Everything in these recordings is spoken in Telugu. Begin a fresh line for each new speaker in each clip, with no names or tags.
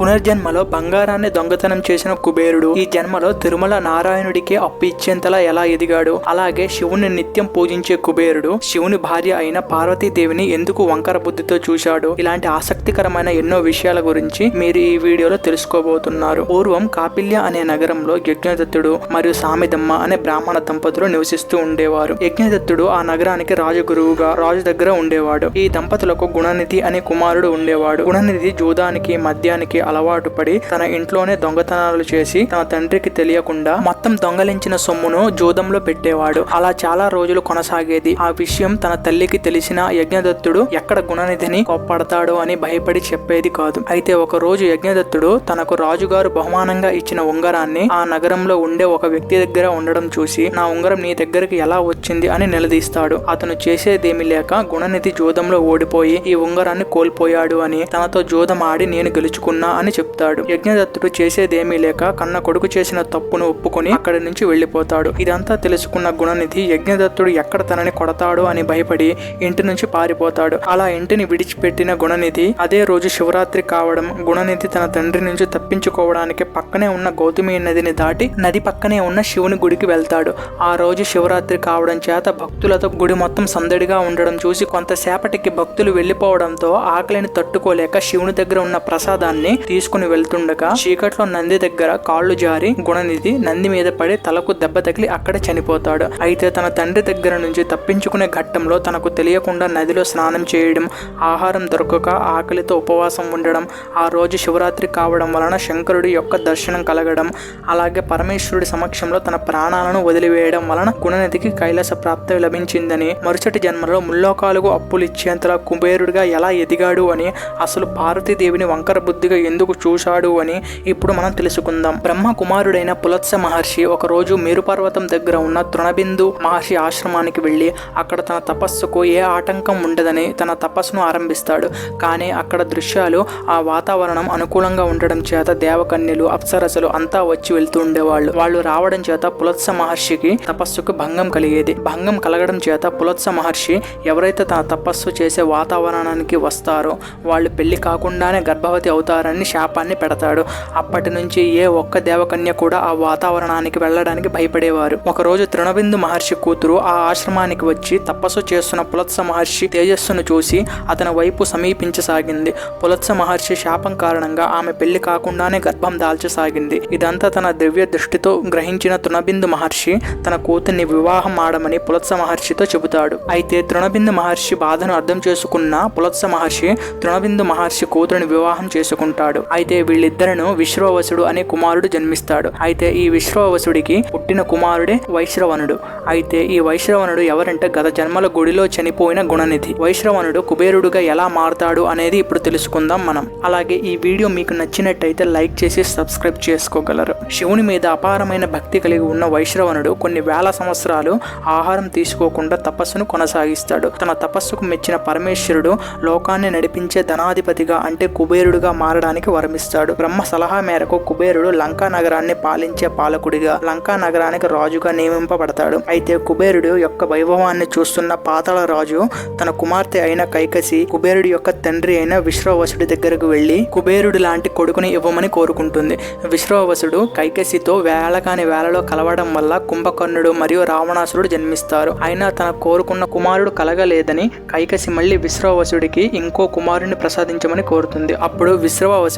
పునర్జన్మలో బంగారాన్ని దొంగతనం చేసిన కుబేరుడు ఈ జన్మలో తిరుమల నారాయణుడికి అప్పు ఇచ్చేంతలా ఎలా ఎదిగాడు? అలాగే శివుని నిత్యం పూజించే కుబేరుడు శివుని భార్య అయిన పార్వతీదేవిని ఎందుకు వంకర బుద్ధితో చూశాడు? ఇలాంటి ఆసక్తికరమైన ఎన్నో విషయాల గురించి మీరు ఈ వీడియోలో తెలుసుకోబోతున్నారు. పూర్వం కాపిల్య అనే నగరంలో యజ్ఞదత్తుడు మరియు సామిదమ్మ అనే బ్రాహ్మణ దంపతులు నివసిస్తూ ఉండేవారు. యజ్ఞదత్తుడు ఆ నగరానికి రాజగురువుగా రాజు దగ్గర ఉండేవాడు. ఈ దంపతులకు గుణనిధి అనే కుమారుడు ఉండేవాడు. గుణనిధి జూదానికి మద్యానికి అలవాటు పడి తన ఇంట్లోనే దొంగతనాలు చేసి తన తండ్రికి తెలియకుండా మొత్తం దొంగలించిన సొమ్మును జూదంలో పెట్టేవాడు. అలా చాలా రోజులు కొనసాగేది. ఆ విషయం తన తల్లికి తెలిసిన యజ్ఞదత్తుడు ఎక్కడ గుణనిధిని కోప్పడతాడో అని భయపడి చెప్పేది కాదు. అయితే ఒక రోజు యజ్ఞదత్తుడు తనకు రాజుగారు బహుమానంగా ఇచ్చిన ఉంగరాన్ని ఆ నగరంలో ఉండే ఒక వ్యక్తి దగ్గర ఉండడం చూసి నా ఉంగరం నీ దగ్గరికి ఎలా వచ్చింది? అని నిలదీస్తాడు. అతను చేసేదేమి లేక గుణనిధి జూదంలో ఓడిపోయి ఈ ఉంగరాన్ని కోల్పోయాడు అని తనతో జూదం ఆడి నేను గెలుచుకున్నా అని చెప్తాడు. యజ్ఞదత్తుడు చేసేదేమీ లేక కన్న కొడుకు చేసిన తప్పును ఒప్పుకొని అక్కడి నుంచి వెళ్ళిపోతాడు ఇదంతా తెలుసుకున్న గుణనిధి యజ్ఞదత్తుడు ఎక్కడ తనని కొడతాడో అని భయపడి ఇంటి నుంచి పారిపోతాడు. అలా ఇంటిని విడిచిపెట్టిన గుణనిధి అదే రోజు శివరాత్రి కావడం గుణనిధి తన తండ్రి నుంచి తప్పించుకోవడానికి పక్కనే ఉన్న గౌతమి నదిని దాటి నది పక్కనే ఉన్న శివుని గుడికి వెళ్తాడు. ఆ రోజు శివరాత్రి కావడం చేత భక్తులతో గుడి మొత్తం సందడిగా ఉండడం చూసి కొంతసేపటికి భక్తులు వెళ్ళిపోవడంతో ఆకలిని తట్టుకోలేక శివుని దగ్గర ఉన్న ప్రసాదాన్ని తీసుకుని వెళ్తుండగా చీకట్లో నంది దగ్గర కాళ్ళు జారి గుణనిధి నంది మీద పడి తలకు దెబ్బ తగిలి అక్కడ చనిపోతాడు. అయితే తన తండ్రి దగ్గర నుంచి తప్పించుకునే ఘట్టంలో తనకు తెలియకుండా నదిలో స్నానం చేయడం ఆహారం దొరకక ఆకలితో ఉపవాసం ఉండడం ఆ రోజు శివరాత్రి కావడం వలన శంకరుడి యొక్క దర్శనం కలగడం అలాగే పరమేశ్వరుడి సమక్షంలో తన ప్రాణాలను వదిలివేయడం వలన గుణనిధికి కైలాస ప్రాప్తి లభించిందని మరుసటి జన్మలో ముల్లోకాలకు అప్పులు ఇచ్చేంతలా కుబేరుడిగా ఎలా ఎదిగాడు అని అసలు పార్వతీదేవిని వంకర బుద్ధిగా ఎందుకు చూశాడు అని ఇప్పుడు మనం తెలుసుకుందాం. బ్రహ్మ కుమారుడైన పులత్స మహర్షి ఒకరోజు మేరుపర్వతం దగ్గర ఉన్న తృణబిందు మహర్షి ఆశ్రమానికి వెళ్ళి అక్కడ తన తపస్సుకు ఏ ఆటంకం ఉండదని తన తపస్సును ఆరంభిస్తాడు. కానీ అక్కడ దృశ్యాలు ఆ వాతావరణం అనుకూలంగా ఉండడం చేత దేవకన్యలు అప్సరసలు అంతా వచ్చి వెళ్తూ ఉండేవాళ్ళు. వాళ్ళు రావడం చేత పులత్స మహర్షికి తపస్సుకు భంగం కలిగేది. భంగం కలగడం చేత పులత్స మహర్షి ఎవరైతే తన తపస్సు చేసే వాతావరణానికి వస్తారో వాళ్ళు పెళ్ళి కాకుండానే గర్భవతి అవుతారని శాపాన్ని పెడతాడు. అప్పటి నుంచి ఏ ఒక్క దేవకన్య కూడా ఆ వాతావరణానికి వెళ్ళడానికి భయపడేవారు. ఒకరోజు తృణబిందు మహర్షి కూతురు ఆ ఆశ్రమానికి వచ్చి తపస్సు చేస్తున్న పులత్స మహర్షి తేజస్సును చూసి అతని వైపు సమీపించసాగింది. పులత్స మహర్షి శాపం కారణంగా ఆమె పెళ్ళి కాకుండానే గర్భం దాల్చసాగింది. ఇదంతా తన దివ్య దృష్టితో గ్రహించిన తృణబిందు మహర్షి తన కూతుర్ని వివాహం ఆడమని పులత్స మహర్షితో చెబుతాడు. అయితే తృణబిందు మహర్షి బాధను అర్థం చేసుకున్న పులత్స మహర్షి తృణబిందు మహర్షి కూతురిని వివాహం చేసుకుంటాడు. అయితే వీళ్ళిద్దరను విశ్వవసుడు అనే కుమారుడు జన్మిస్తాడు. అయితే ఈ విశ్వవసుడికి పుట్టిన కుమారుడే వైశ్రవణుడు. అయితే ఈ వైశ్రవణుడు ఎవరంటే? గత జన్మల గుడిలో చనిపోయిన గుణనిధి. వైశ్రవణుడు కుబేరుడుగా ఎలా మారతాడు అనేది ఇప్పుడు తెలుసుకుందాం మనం. అలాగే ఈ వీడియో మీకు నచ్చినట్టయితే లైక్ చేసి సబ్స్క్రైబ్ చేసుకోగలరు. శివుని మీద అపారమైన భక్తి కలిగి ఉన్న వైశ్రవణుడు కొన్ని వేల సంవత్సరాలు ఆహారం తీసుకోకుండా తపస్సును కొనసాగిస్తాడు. తన తపస్సుకు మెచ్చిన పరమేశ్వరుడు లోకాన్ని నడిపించే ధనాధిపతిగా అంటే కుబేరుడుగా మారడానికి వరమిస్తాడు. బ్రహ్మ సలహా మేరకు కుబేరుడు లంకా నగరాన్ని పాలించే పాలకుడిగా లంకా నగరానికి రాజుగా నియమింపబడతాడు. అయితే కుబేరుడు యొక్క వైభవాన్ని చూస్తున్న పాతాళ రాజు తన కుమార్తె అయిన కైకసి కుబేరుడి యొక్క తండ్రి అయిన విశ్వవసుడి దగ్గరకు వెళ్ళి కుబేరుడు లాంటి కొడుకుని ఇవ్వమని కోరుకుంటుంది. విశ్వవసుడు కైకసితో వేళ కాని వేళలో కలవడం వల్ల కుంభకర్ణుడు మరియు రావణాసురుడు జన్మిస్తారు. అయినా తన కోరుకున్న కుమారుడు కలగలేదని కైకసి మళ్ళీ విశ్వవసుడికి ఇంకో కుమారుని ప్రసాదించమని కోరుతుంది. అప్పుడు విశ్వవసుడు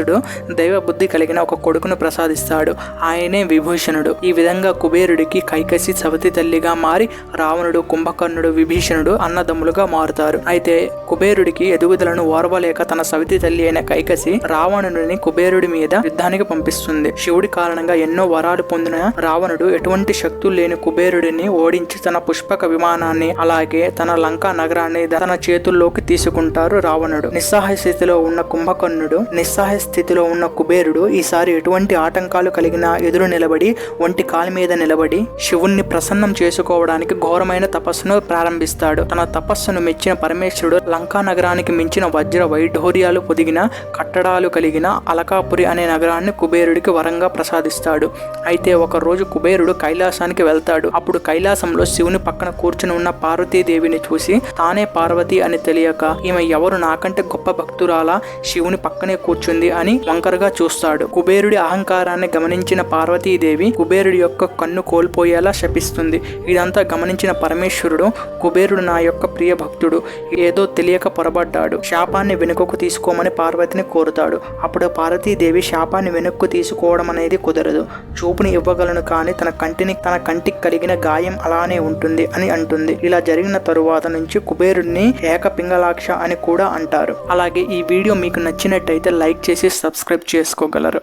దైవ బుద్ధి కలిగిన ఒక కొడుకును ప్రసాదిస్తాడు. ఆయనే విభూషణుడు. ఈ విధంగా కుబేరుడికి కైకసి సవతి తల్లిగా మారి రావణుడు కుంభకర్ణుడు విభీషణుడు అన్నదమ్ములుగా మారుతారు. అయితే కుబేరుడికి ఎదుగుదలను ఓర్వలేక తన సవితి తల్లి అయిన కైకసి రావణుడిని కుబేరుడి మీద యుద్ధానికి పంపిస్తుంది. శివుడి కారణంగా ఎన్నో వరాలు పొందిన రావణుడు ఎటువంటి శక్తులు లేని కుబేరుడిని ఓడించి తన పుష్పక విమానాన్ని అలాగే తన లంకా నగరాన్ని తన చేతుల్లోకి తీసుకుంటారు రావణుడు. నిస్సహాయ స్థితిలో ఉన్న కుంభకర్ణుడు నిస్సహాయ స్థితిలో ఉన్న కుబేరుడు ఈసారి ఎటువంటి ఆటంకాలు కలిగిన ఎదురు నిలబడి ఒంటి కాలు మీద నిలబడి శివుణ్ణి ప్రసన్నం చేసుకోవడానికి ఘోరమైన తపస్సును ప్రారంభిస్తాడు. తన తపస్సును మెచ్చిన పరమేశ్వరుడు లంకా నగరానికి మించిన వజ్ర వైఢూర్యాలు పొదిగిన కట్టడాలు కలిగిన అలకాపురి అనే నగరాన్ని కుబేరుడికి వరంగా ప్రసాదిస్తాడు. అయితే ఒక రోజు కుబేరుడు కైలాసానికి వెళ్తాడు. అప్పుడు కైలాసంలో శివుని పక్కన కూర్చుని ఉన్న పార్వతీదేవిని చూసి తానే పార్వతి అని తెలియక ఈమె ఎవరు? నాకంటే గొప్ప భక్తురాలా శివుని పక్కనే కూర్చుంది ఉంది అని వంకరగా చూస్తాడు. కుబేరుడి అహంకారాన్ని గమనించిన పార్వతీదేవి కుబేరుడి యొక్క కన్ను కోల్పోయేలా శపిస్తుంది. ఇదంతా గమనించిన పరమేశ్వరుడు కుబేరుడు నా యొక్క ప్రియ భక్తుడు ఏదో తెలియక పొరబడ్డాడు. శాపాన్ని వెనుకకు తీసుకోమని పార్వతిని కోరుతాడు. అప్పుడు పార్వతీదేవి శాపాన్ని వెనక్కు తీసుకోవడం అనేది కుదరదు. చూపుని ఇవ్వగలను కానీ తన కంటిని తన కంటికి కలిగిన గాయం అలానే ఉంటుంది అని అంటుంది. ఇలా జరిగిన తరువాత నుంచి కుబేరుడిని ఏక పింగళాక్ష అని కూడా అంటారు. అలాగే ఈ వీడియో మీకు నచ్చినట్టయితే లైక్ చేసి సబ్స్క్రైబ్ చేసుకోగలరు.